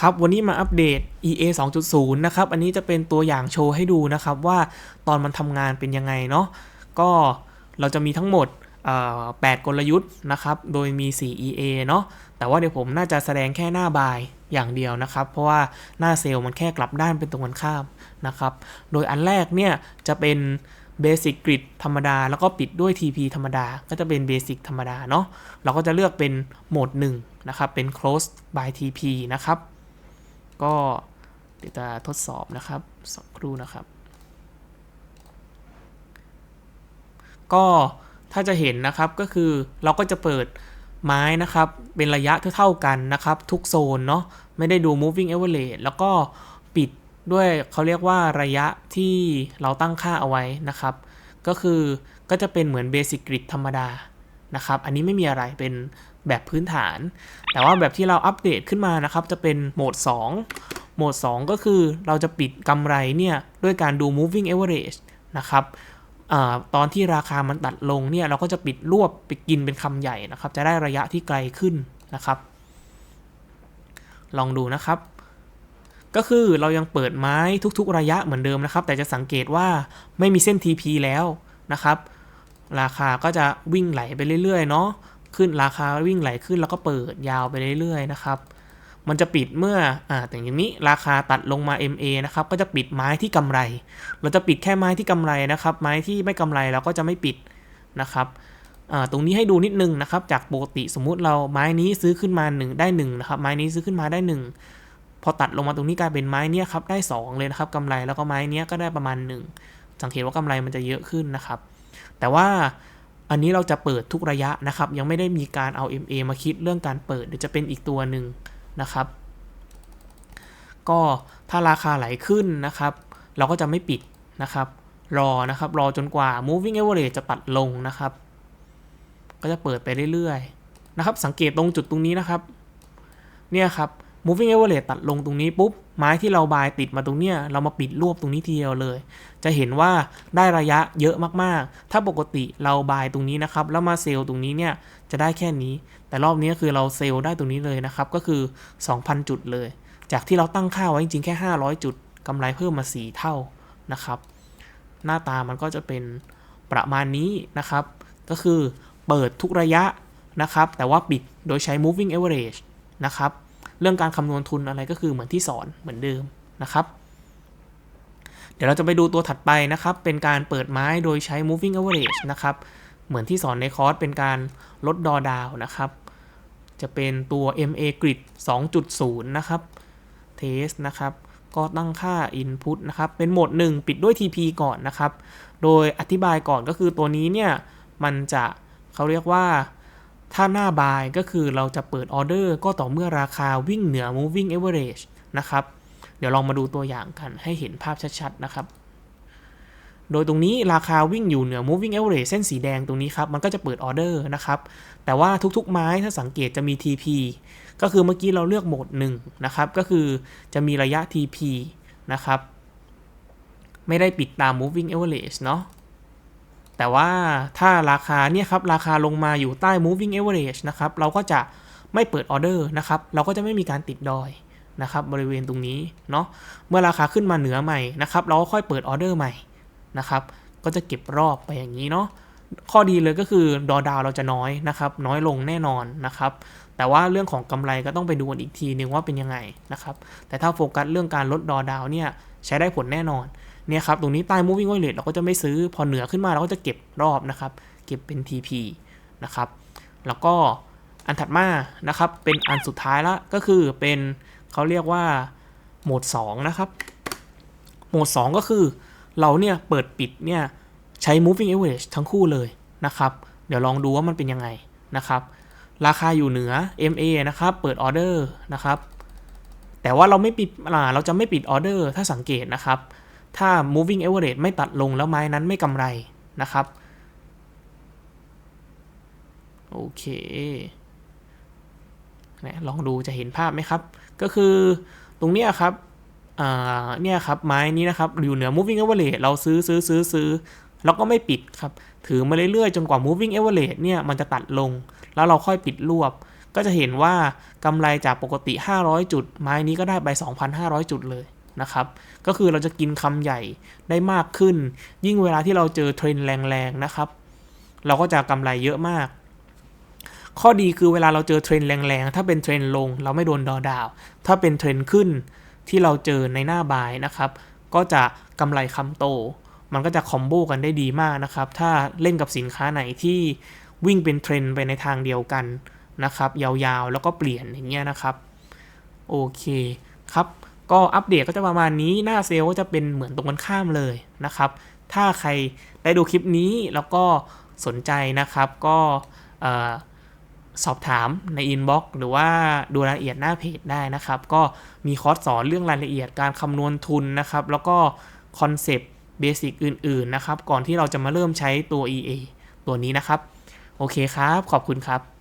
ครับวันนี้มาอัปเดต EA 2.0 นะครับ อันนี้จะเป็นตัวอย่างโชว์ให้ดูนะครับว่าตอนมันทำงานเป็นยังไงเนาะก็เราจะมีทั้งหมด 8 กลยุทธ์นะครับ โดยมี 4 EA เนาะแต่ว่าเดี๋ยวผมน่าจะแสดงแค่หน้าบายอย่างเดียวนะครับ เพราะว่าหน้าเซลล์มันแค่กลับด้านเป็นตรงกันข้ามนะครับ โดยอันแรกเนี่ยจะเป็น Basic Grid ธรรมดา แล้วก็ปิดด้วย TP ธรรมดา ก็จะเป็น Basic ธรรมดาเนาะเราก็จะเลือกเป็นโหมด1นะครับเป็น Close by TP นะครับ ก็เดี๋ยวจะทดสอบนะครับสักครู่นะครับ ก็ถ้าจะเห็นนะครับก็คือเราก็จะเปิดไม้นะครับ เป็นระยะเท่าๆกันนะครับ ทุกโซนเนาะไม่ได้ดู moving average แล้วก็ปิดด้วยเขาเรียกว่าระยะที่เราตั้งค่าเอาไว้นะครับ ก็คือก็จะเป็นเหมือน basic grid ธรรมดา นะครับ อันนี้ไม่มีอะไรเป็นแบบพื้นฐาน แต่ว่าแบบที่เราอัปเดตขึ้นมานะครับ จะเป็นโหมด 2 โหมด 2 ก็คือเราจะปิดกำไรเนี่ยด้วยการดู moving average นะครับอตอนที่ราคามันตัดลงเนี่ยเราก็จะปิดรวบไปกินเป็นคำใหญ่นะครับ จะได้ระยะที่ไกลขึ้นนะครับ ลองดูนะครับ ก็คือเรายังเปิดไม้ทุกๆระยะเหมือนเดิมนะครับ แต่จะสังเกตว่าไม่มีเส้น TP แล้วนะครับ ราคาก็จะวิ่งไหลไปเรื่อยๆเนาะขึ้นราคาวิ่งไหลขึ้นแล้วก็เปิดยาวไปเรื่อยๆนะครับ มันจะปิดเมื่ออ่าอย่างนี้ราคาตัดลงมา MA นะครับก็จะปิดไม้ที่กำไร เราจะปิดแค่ไม้ที่กำไรนะครับ ไม้ที่ไม่กำไรเราก็จะไม่ปิดนะครับตรงนี้ให้ดูนิดนึงนะครับ จากปกติสมมุติเราไม้นี้ซื้อขึ้นมา1ได้1นะครับไม้นี้ซื้อขึ้นมาได้ 1 พอตัดลงมาตรงนี้กลายเป็นไม้เนี้ยครับได้ 2 เลยนะครับกำไรแล้วก็ไม้เนี้ยก็ได้ประมาณ 1 สังเกตว่ากำไรมันจะเยอะขึ้นนะครับ แต่ว่าอันนี้เราจะเปิดทุกระยะนะครับ ยังไม่ได้มีการเอา MA มาคิดเรื่องการเปิดเดี๋ยวจะเป็นอีกตัวหนึ่งนะครับ ก็ถ้าราคาไหลขึ้นนะครับ เราก็จะไม่ปิดนะครับ รอนะครับ รอจนกว่า moving average จะตัดลงนะครับ ก็จะเปิดไปเรื่อยๆนะครับ สังเกตตรงจุดตรงนี้นะครับ เนี่ยครับ moving average ตัดลงตรงนี้ปุ๊บ ไม้ที่เราบายติดมาตรงเนี้ยเรามาปิดรวบตรงนี้ทีเดียวเลย จะเห็นว่าได้ระยะเยอะมากๆ ถ้าปกติเราบายตรงนี้นะครับ แล้วมาเซลล์ตรงนี้เนี่ยจะได้แค่นี้ แต่รอบนี้คือเราเซลล์ได้ตรงนี้เลยนะครับ ก็คือ 2,000 จุดเลย จากที่เราตั้งค่าไว้จริงๆแค่ 500 จุดกำไรเพิ่มมา 4 เท่านะครับ หน้าตามันก็จะเป็นประมาณนี้นะครับ ก็คือเปิดทุกระยะนะครับ แต่ว่าปิดโดยใช้ moving average นะครับ เรื่องการคำนวณทุนอะไรก็คือเหมือนที่สอนเหมือนเดิมนะครับ เดี๋ยวเราจะไปดูตัวถัดไปนะครับ เป็นการเปิดไม้โดยใช้ moving average นะครับ เหมือนที่สอนในคอร์สเป็นการลดดอดาวนะครับ จะเป็นตัว MA grid 2.0 นะครับ test นะครับ ก็ตั้งค่า input นะครับ เป็นโหมด 1 ปิดด้วย TP ก่อนนะครับ โดยอธิบายก่อนก็คือตัวนี้เนี่ย มันจะเขาเรียกว่า ถ้าหน้าบายก็คือเราจะเปิดออเดอร์ก็ต่อเมื่อราคาวิ่งเหนือ moving average นะครับ เดี๋ยวลองมาดูตัวอย่างกันให้เห็นภาพชัดๆนะครับ โดยตรงนี้ราคาวิ่งอยู่เหนือ moving average เส้นสีแดงตรงนี้ครับ มันก็จะเปิดออเดอร์นะครับ แต่ว่าทุกๆไม้ถ้าสังเกตจะมี TP ก็คือเมื่อกี้เราเลือกโหมด1นะครับ ก็คือจะมีระยะ TP นะครับ ไม่ได้ปิดตาม moving average เนาะ แต่ว่าถ้าราคาเนี่ยครับราคาลงมาอยู่ใต้ moving average นะครับเราก็จะไม่เปิดออเดอร์นะครับเราก็จะไม่มีการติดดอยนะครับบริเวณตรงนี้เนาะเมื่อราคาขึ้นมาเหนือใหม่นะครับเราก็ค่อยเปิดออเดอร์ใหม่นะครับก็จะเก็บรอบไปอย่างนี้เนาะข้อดีเลยก็คือดอดาวเราจะน้อยนะครับน้อยลงแน่นอนนะครับแต่ว่าเรื่องของกำไรก็ต้องไปดูกันอีกทีนึงว่าเป็นยังไงนะครับแต่ถ้าโฟกัสเรื่องการลดดอดาวเนี่ยใช้ได้ผลแน่นอน เนี่ยครับตรงนี้ใต้ moving average เราก็จะไม่ซื้อพอเหนือขึ้นมาเราก็จะเก็บรอบนะครับ เก็บเป็น TP นะครับ แล้วก็อันถัดมานะครับ เป็นอันสุดท้ายละก็คือเป็นเขาเรียกว่าโหมด 2 นะครับ โหมด 2 ก็คือเราเนี่ยเปิดปิดเนี่ยใช้ moving average ทั้งคู่เลยนะครับ เดี๋ยวลองดูว่ามันเป็นยังไงนะครับ ราคาอยู่เหนือ MA นะครับ เปิดออเดอร์นะครับ แต่ว่าเราไม่ปิดเราจะไม่ปิดออเดอร์ถ้าสังเกตนะครับ ถ้า moving average ไม่ตัดลงแล้วไม้นั้นไม่กำไรนะครับ โอเคนี่ยลองดูจะเห็นภาพไหมครับ ก็คือตรงเนี้ยครับเนี่ยครับไม้นี้นะครับอยู่เหนือ moving average เราซื้อซื้อซื้อซื้อแล้วก็ไม่ปิดครับ ถือมาเรื่อยๆ จนกว่า moving average เนี่ยมันจะตัดลง แล้วเราค่อยปิดรวบ ก็จะเห็นว่ากำไรจากปกติ 500 จุด ไม้นี้ก็ได้ไป 2,500 จุดเลย นะครับ ก็คือเราจะกินคำใหญ่ได้มากขึ้น ยิ่งเวลาที่เราเจอเทรนแรงๆนะครับ เราก็จะกำไรเยอะมาก ข้อดีคือเวลาเราเจอเทรนแรงๆ ถ้าเป็นเทรนลง เราไม่โดนดอดาว ถ้าเป็นเทรนขึ้นที่เราเจอในหน้าบายนะครับ ก็จะกำไรคำโต มันก็จะคอมโบกันได้ดีมากนะครับ ถ้าเล่นกับสินค้าไหนที่วิ่งเป็นเทรนไปในทางเดียวกันนะครับ ยาวๆ แล้วก็เปลี่ยนอย่างเงี้ยนะครับ โอเคครับ ก็อัปเดตก็จะประมาณนี้หน้าเซลล์ก็จะเป็นเหมือนตรงกันข้ามเลยนะครับ ถ้าใครได้ดูคลิปนี้แล้วก็สนใจนะครับก็สอบถามในอินบ็อกซ์หรือว่าดูรายละเอียดหน้าเพจได้นะครับ ก็มีคอร์สสอนเรื่องรายละเอียดการคำนวณทุนนะครับ แล้วก็คอนเซปต์เบสิกอื่น ๆ นะครับ ก่อนที่เราจะมาเริ่มใช้ตัว EA ตัวนี้นะครับ โอเคครับ ขอบคุณครับ